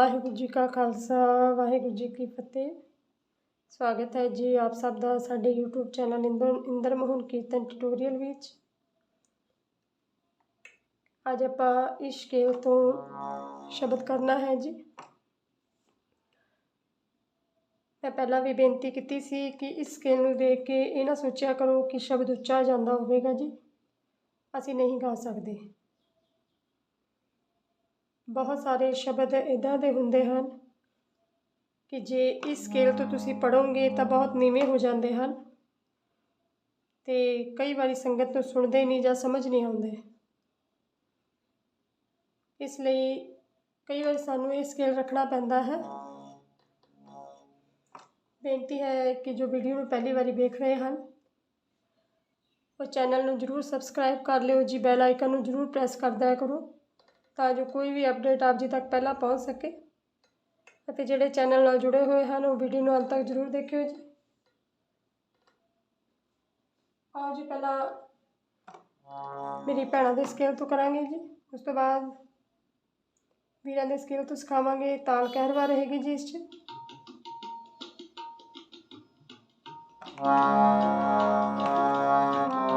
ਵਾਹਿਗੁਰੂ ਜੀ ਕਾ ਖਾਲਸਾ, ਵਾਹਿਗੁਰੂ ਜੀ ਕੀ ਫਤਿਹ। ਸਵਾਗਤ ਹੈ ਜੀ ਆਪ ਸਭ ਦਾ ਸਾਡੇ YouTube channel Inder Inder Mohan kirtan tutorial ਵਿੱਚ। ਅੱਜ ਆਪਾਂ ਇਸ ਸਕੇਲ ਤੋਂ ਸ਼ਬਦ ਕਰਨਾ ਹੈ ਜੀ। ਮੈਂ ਪਹਿਲਾਂ ਵੀ ਬੇਨਤੀ ਕੀਤੀ ਸੀ ਕਿ ਇਸ ਸਕੇਲ ਨੂੰ ਦੇਖ ਕੇ ਇਹ ਨਾ ਸੋਚਿਆ ਕਰੋ ਕਿ ਸ਼ਬਦ ਉੱਚਾ ਜਾਂਦਾ ਹੋਵੇਗਾ ਜੀ। ਅਸੀਂ ਨਹੀਂ ਗਾ ਸਕਦੇ। ਬਹੁਤ ਸਾਰੇ ਸ਼ਬਦ ਇੱਦਾਂ ਦੇ ਹੁੰਦੇ ਹਨ ਕਿ ਜੇ ਇਸ ਸਕੇਲ ਤੋਂ ਤੁਸੀਂ ਪੜੋਗੇ ਤਾਂ ਬਹੁਤ ਨੀਵੇਂ ਹੋ ਜਾਂਦੇ ਹਨ ਤੇ ਕਈ ਵਾਰੀ ਸੰਗਤ ਨੂੰ ਸੁਣਦੇ ਨਹੀਂ ਜਾਂ ਸਮਝ ਨਹੀਂ ਆਉਂਦੇ। ਇਸ ਲਈ ਕਈ ਵਾਰ ਸਾਨੂੰ ਇਹ ਸਕੇਲ ਰੱਖਣਾ ਪੈਂਦਾ ਹੈ। ਬੇਨਤੀ ਹੈ ਕਿ ਜੋ ਵੀਡੀਓ ਨੂੰ ਪਹਿਲੀ ਵਾਰੀ ਵੇਖ ਰਹੇ ਹਨ, ਉਹ ਚੈਨਲ ਨੂੰ ਜਰੂਰ ਸਬਸਕ੍ਰਾਈਬ ਕਰ ਲਿਓ, ਜੀ ਬੈਲ ਆਈਕਨ ਨੂੰ ਜਰੂਰ ਪ੍ਰੈਸ ਕਰ ਕਰੋ। ਤਾਂ ਜੋ ਕੋਈ ਵੀ ਅਪਡੇਟ ਆਪ ਜੀ ਤੱਕ ਪਹਿਲਾਂ ਪਹੁੰਚ ਸਕੇ। ਅਤੇ ਜਿਹੜੇ ਚੈਨਲ ਨਾਲ ਜੁੜੇ ਹੋਏ ਹਨ, ਉਹ ਵੀਡੀਓ ਨੂੰ ਅੰਤ ਤੱਕ ਜਰੂਰ ਦੇਖਿਓ ਜੀ। ਆਓ ਜੀ, ਪਹਿਲਾਂ ਮੇਰੀ ਭੈਣਾਂ ਦੇ ਸਕੇਲ ਤੋਂ ਕਰਾਂਗੇ ਜੀ। ਉਸ ਤੋਂ ਬਾਅਦ ਵੀਰਾਂ ਦੇ ਸਕੇਲ ਤੋਂ ਸਿਖਾਵਾਂਗੇ ਤਾਲ ਕਹਿਰਵਾ ਰਹੇਗੀ ਜੀ ਇਸ 'ਚ। मेरा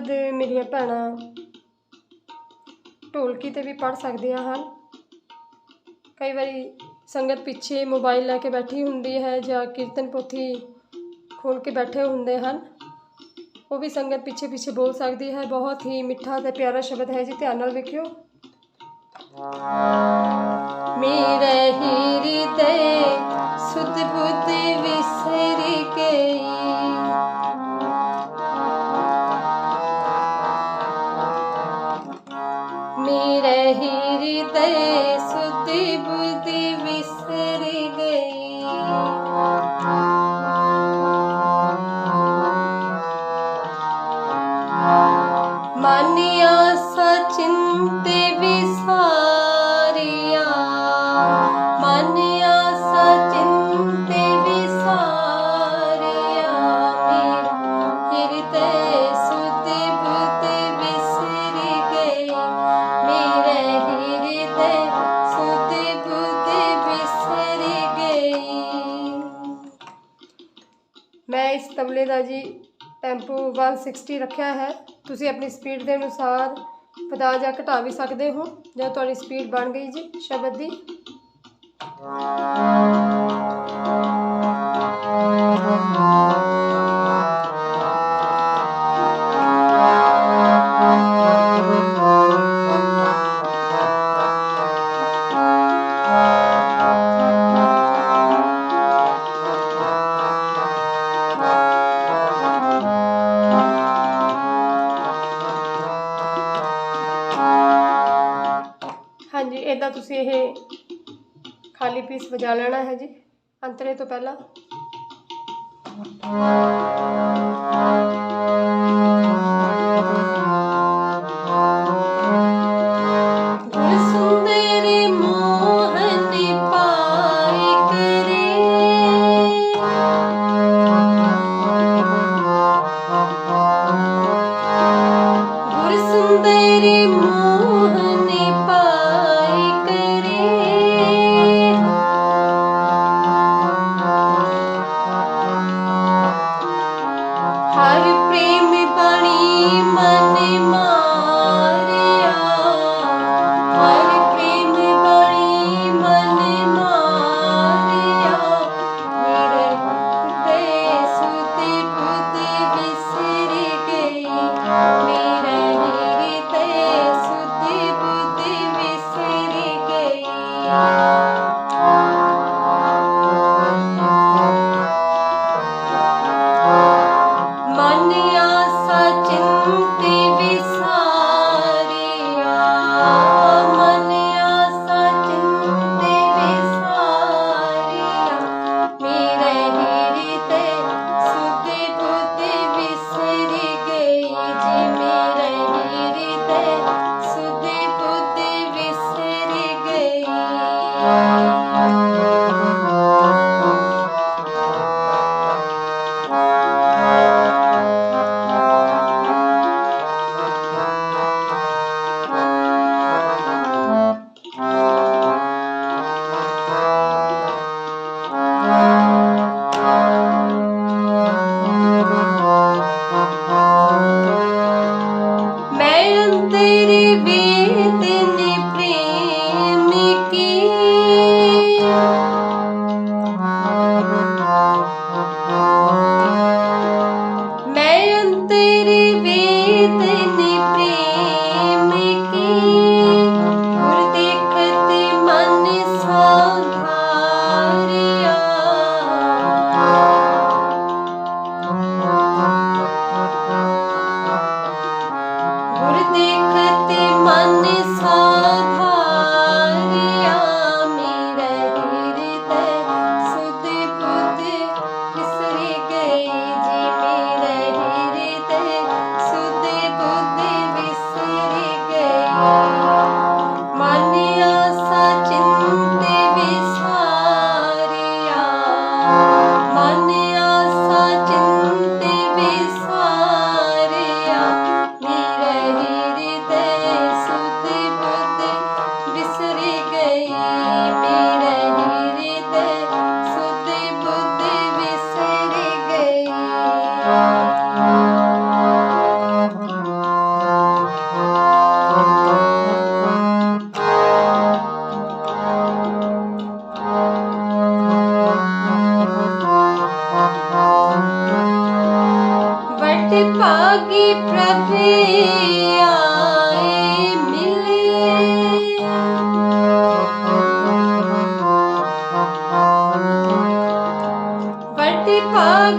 ਸ਼ਬਦ ਮੇਰੀਆਂ ਭੈਣਾਂ ਢੋਲਕੀ ਤੇ ਵੀ ਪੜ ਸਕਦੀਆਂ ਹਨ, ਕਈ ਵਾਰੀ ਸੰਗਤ ਪਿੱਛੇ ਮੋਬਾਈਲ ਲੈ ਕੇ ਬੈਠੀ ਹੁੰਦੀ ਹੈ ਜਾਂ ਕੀਰਤਨ ਪੋਥੀ ਖੋਲ ਕੇ ਬੈਠੇ ਹੁੰਦੇ ਹਨ, ਉਹ ਵੀ ਸੰਗਤ ਪਿੱਛੇ ਪਿੱਛੇ ਬੋਲ ਸਕਦੀ ਹੈ। ਬਹੁਤ ਹੀ ਮਿੱਠਾ ਤੇ ਪਿਆਰਾ ਸ਼ਬਦ ਹੈ ਜੀ, ਧਿਆਨ ਨਾਲ ਵੇਖਿਓ। ਮੇਰੇ ਹੀਰੀ ਤੇ ਸੁਧ ਵਿਸਰੀ ਗਈ सचिंत विसारिया मानिया सचिंत विसारिया मेरा हृदय सुध बुद्ध विसर गई मेरा हृदय सुध बुद्ध विसर गई ਮੈਂ ਇਸ ਤਬਲੇ ਦਾ ਜੀ ਟੈਂਪੋ 160 ਰੱਖਿਆ ਹੈ ਤੁਸੀਂ ਆਪਣੀ ਸਪੀਡ ਦੇ ਅਨੁਸਾਰ ਵਧਾ ਜਾਂ ਘਟਾ ਵੀ ਸਕਦੇ ਹੋ, ਜਦੋਂ ਤੁਹਾਡੀ ਸਪੀਡ ਬਣ ਗਈ ਜੀ, ਸ਼ਬਦ ਦੀ। ਹਾਂਜੀ ਇਦਾਂ ਤੁਸੀਂ ਇਹ ਖਾਲੀ ਪੀਸ ਵਜਾ ਲੈਣਾ ਹੈ ਜੀ ਅੰਤਰੇ ਤੋਂ ਪਹਿਲਾਂ। Bye. one is home.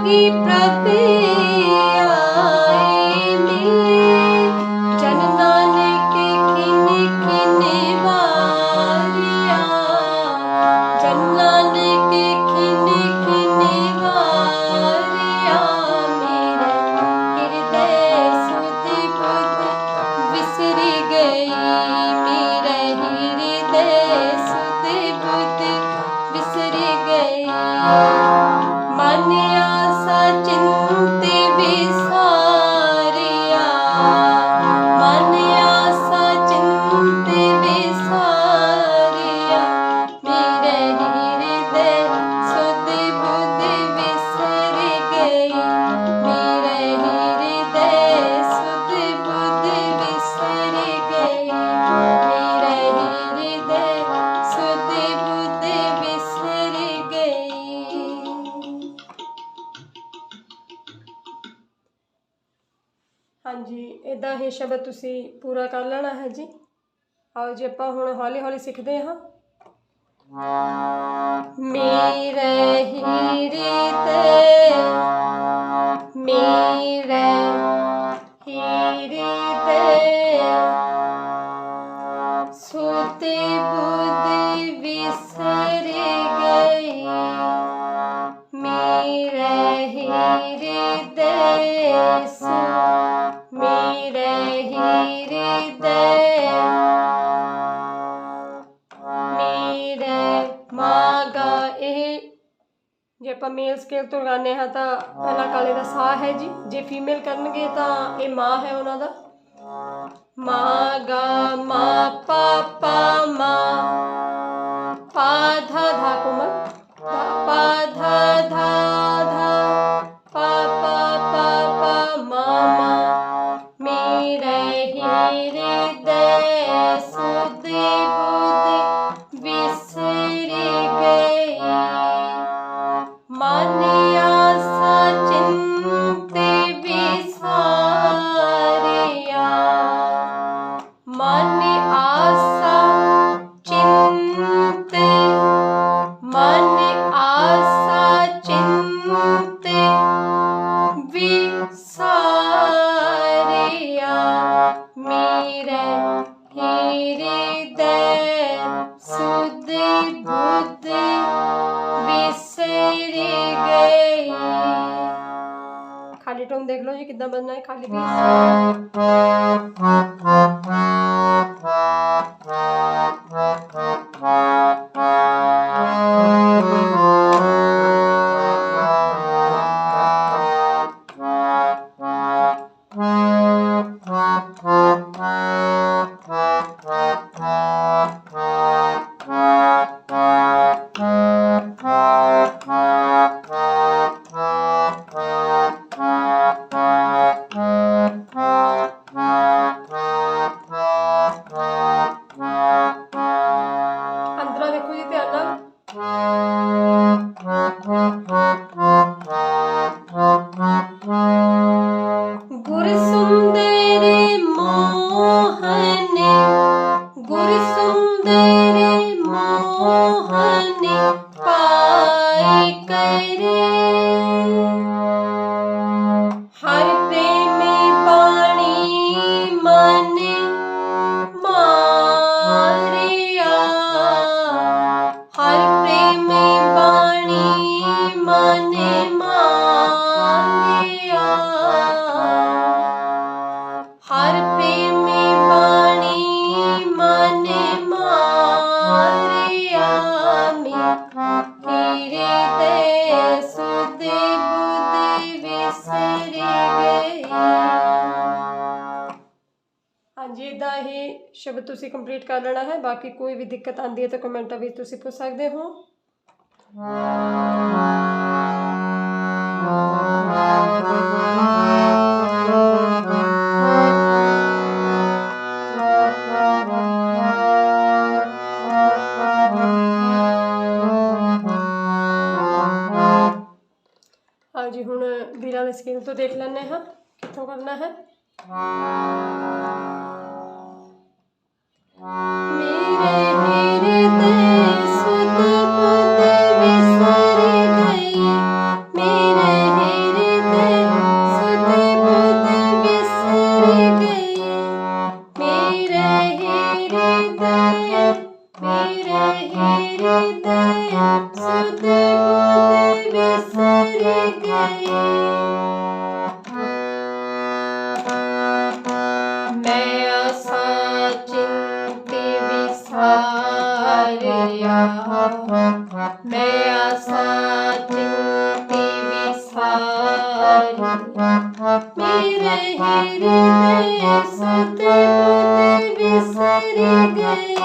ਭਾਗੀ ਪ੍ਰਭ ਆਏ ਮਿਲੇ ਜਨ ਨਾਨਕ ਕਿਨੇ ਕਿਨੇ ਵਾਰਿਆ ਜਨ ਨਾਨਕ ਕਿਨੇ ਕਿਨੇ ਵਾਰਿਆ ਮੇਰੇ ਹਿਰਦੇ ਸੁਧ ਬੁੱਧ ਵਿਸਰ ਗਈ ਮੇਰੇ ਹਿਰਦੇ ਸੁਧ ਬੁੱਧ ਵਿਸਰ ਗਈ ਹਾਂਜੀ ਇਦਾਂ ਸ਼ਬਦ ਤੁਸੀਂ ਪੂਰਾ ਕਰ ਲੈਣਾ ਹੈ ਜੀ। ਆਓ ਜੀ, ਆਪਾਂ ਹੁਣ ਹੌਲੀ ਹੌਲੀ ਸਿੱਖਦੇ ਹਾਂ। ਮੇਰੇ ਹਿਰਦੇ ਮੇਰੇ ਹਿਰਦੇ ਸੁਤ ਬੁੱਧ ਆਪਾਂ ਮੇਲ ਸਕੇਲ ਤੋਂ ਗਾਉਂਦੇ ਹਾਂ ਤਾਂ ਪਹਿਲਾ ਕਾਲੇ ਦਾ ਸਾਹ ਹੈ ਜੀ। ਜੇ ਫੀਮੇਲ ਕਰਨਗੇ ਤਾਂ ਇਹ ਮਾਂ ਹੈ ਉਹਨਾਂ ਦਾ। ਮਾ, ਗਾ, ਮਾ, ਪਾ ਪਾ, ਮਾ। ਪਾ, ਧਾ ਧਾ ਕੋਮਲ wow. ਬਾਣੀ ਮਨ ਮਾਰਿਆ ਹਰ ਪ੍ਰੇਮੀ ਬਾਣੀ ਮਨ ਮਾਰਿਆ। ਮੇਰੇ ਤੇ ਸੁਧ ਬੁੱਧ ਵਿਸਰ ਹਾਂਜੀ ਇਦਾਂ ਇਹ ਸ਼ਬਦ ਤੁਸੀਂ ਕੰਪਲੀਟ ਕਰ ਲੈਣਾ ਹੈ। ਬਾਕੀ ਕੋਈ ਵੀ ਦਿੱਕਤ ਆਉਂਦੀ ਹੈ ਤਾਂ ਕਮੈਂਟਾਂ ਵਿੱਚ ਤੁਸੀਂ ਪੁੱਛ ਸਕਦੇ ਹੋ। ਹਾਂਜੀ ਵਿਸਾਰਿਆ ਮੇਰੇ ਹਿਰਦੇ ਸੁਧ ਬੁਧ ਵਿਸਰ ਗਏ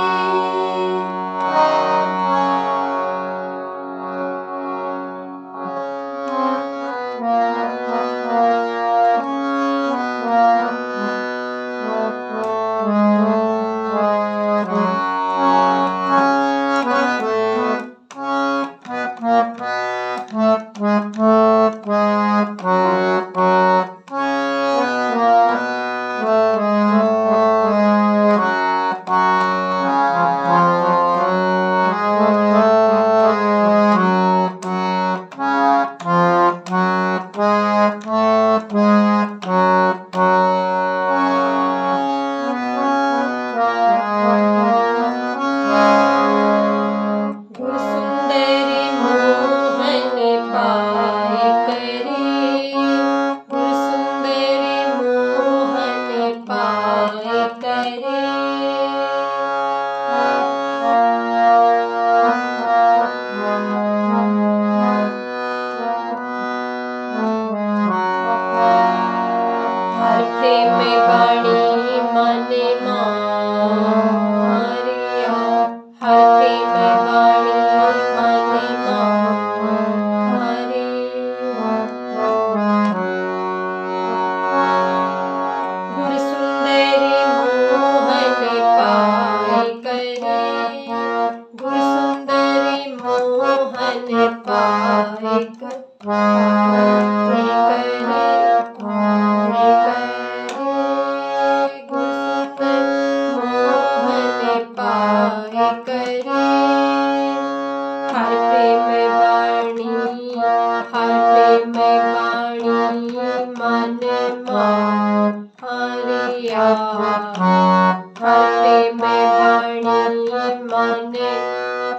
ਮਾਰਿਆ ਹਰ ਪ੍ਰੇਮ ਬਾਣੀ ਮਨ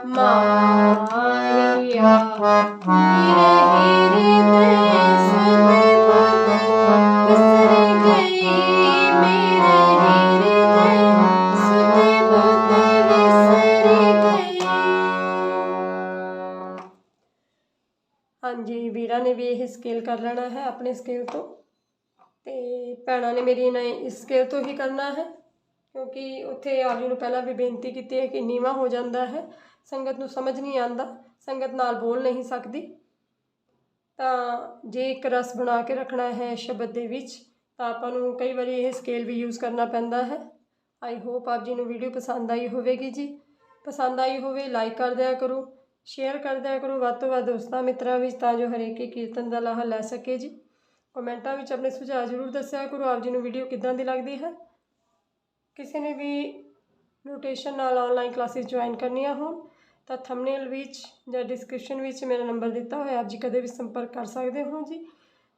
ਮਾਰਿਆ ਮੇਰੇ ਹਿਰਦੇ ਸੁਧ ਬੁਧ ਵਿਸਰ ਗਈ ਮੇਰੇ ਹਿਰਦੇ ਸੁਧ ਬੁਧ ਵਿਸਰ ਗਈ ਹਾਂਜੀ ਭੈਣਾਂ ਨੇ ਮੇਰੀ ਨੇ ਇਸ ਸਕੇਲ ਤੋਂ ਹੀ ਕਰਨਾ ਹੈ, ਕਿਉਂਕਿ ਉੱਥੇ ਆਪ ਜੀ ਨੂੰ ਪਹਿਲਾਂ ਵੀ ਬੇਨਤੀ ਕੀਤੀ ਹੈ ਕਿ ਨੀਵਾਂ ਹੋ ਜਾਂਦਾ ਹੈ। ਸੰਗਤ ਨੂੰ ਸਮਝ ਨਹੀਂ ਆਉਂਦਾ, ਸੰਗਤ ਨਾਲ ਬੋਲ ਨਹੀਂ ਸਕਦੀ। ਤਾਂ ਜੇ ਇੱਕ ਰਸ ਬਣਾ ਕੇ ਰੱਖਣਾ ਹੈ ਸ਼ਬਦ ਦੇ ਵਿੱਚ, ਤਾਂ ਆਪਾਂ ਨੂੰ ਕਈ ਵਾਰੀ ਇਹ ਸਕੇਲ ਵੀ ਯੂਜ਼ ਕਰਨਾ ਪੈਂਦਾ ਹੈ। ਆਈ ਹੋਪ ਆਪ ਜੀ ਨੂੰ ਵੀਡੀਓ ਪਸੰਦ ਆਈ ਹੋਵੇਗੀ ਜੀ। ਪਸੰਦ ਆਈ ਹੋਵੇ ਲਾਈਕ ਕਰ ਦਿਆ ਕਰੋ ਸ਼ੇਅਰ ਕਰ ਦਿਆ ਕਰੋ ਵੱਧ ਤੋਂ ਵੱਧ ਦੋਸਤਾਂ ਮਿੱਤਰਾਂ ਵਿੱਚ, ਤਾਂ ਜੋ ਹਰੇਕ ਕੀਰਤਨ ਦਾ ਲਾਹਾ ਲੈ ਸਕੇ ਜੀ। ਕਮੈਂਟਾਂ ਵਿੱਚ ਆਪਣੇ ਸੁਝਾਅ ਜ਼ਰੂਰ ਦੱਸਿਆ ਕਰੋ। ਆਪ ਜੀ ਨੂੰ ਵੀਡੀਓ ਕਿੱਦਾਂ ਦੀ ਲੱਗਦੀ ਹੈ? ਕਿਸੇ ਨੇ ਵੀ ਨੋਟੇਸ਼ਨ ਨਾਲ ਆਨਲਾਈਨ ਕਲਾਸਿਸ ਜੁਆਇਨ ਕਰਨੀਆਂ ਹੋਣ, ਤਾਂ ਥੰਬਨੇਲ ਵਿੱਚ ਜਾਂ ਡਿਸਕ੍ਰਿਪਸ਼ਨ ਵਿੱਚ ਮੇਰਾ ਨੰਬਰ ਦਿੱਤਾ ਹੋਇਆ। ਆਪ ਜੀ ਕਦੇ ਵੀ ਸੰਪਰਕ ਕਰ ਸਕਦੇ ਹੋ ਜੀ।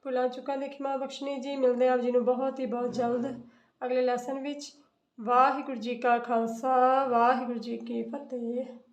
ਭੁੱਲਾਂ ਚੁੱਕਾਂ ਦੀ ਖਿਮਾ ਬਖਸ਼ਣੀ ਜੀ। ਮਿਲਦੇ ਹਾਂ ਆਪ ਜੀ ਨੂੰ ਬਹੁਤ ਹੀ ਬਹੁਤ ਜਲਦ ਅਗਲੇ ਲੈਸਨ ਵਿੱਚ। ਵਾਹਿਗੁਰੂ ਜੀ ਕਾ ਖਾਲਸਾ, ਵਾਹਿਗੁਰੂ ਜੀ ਕੀ ਫਤਿਹ।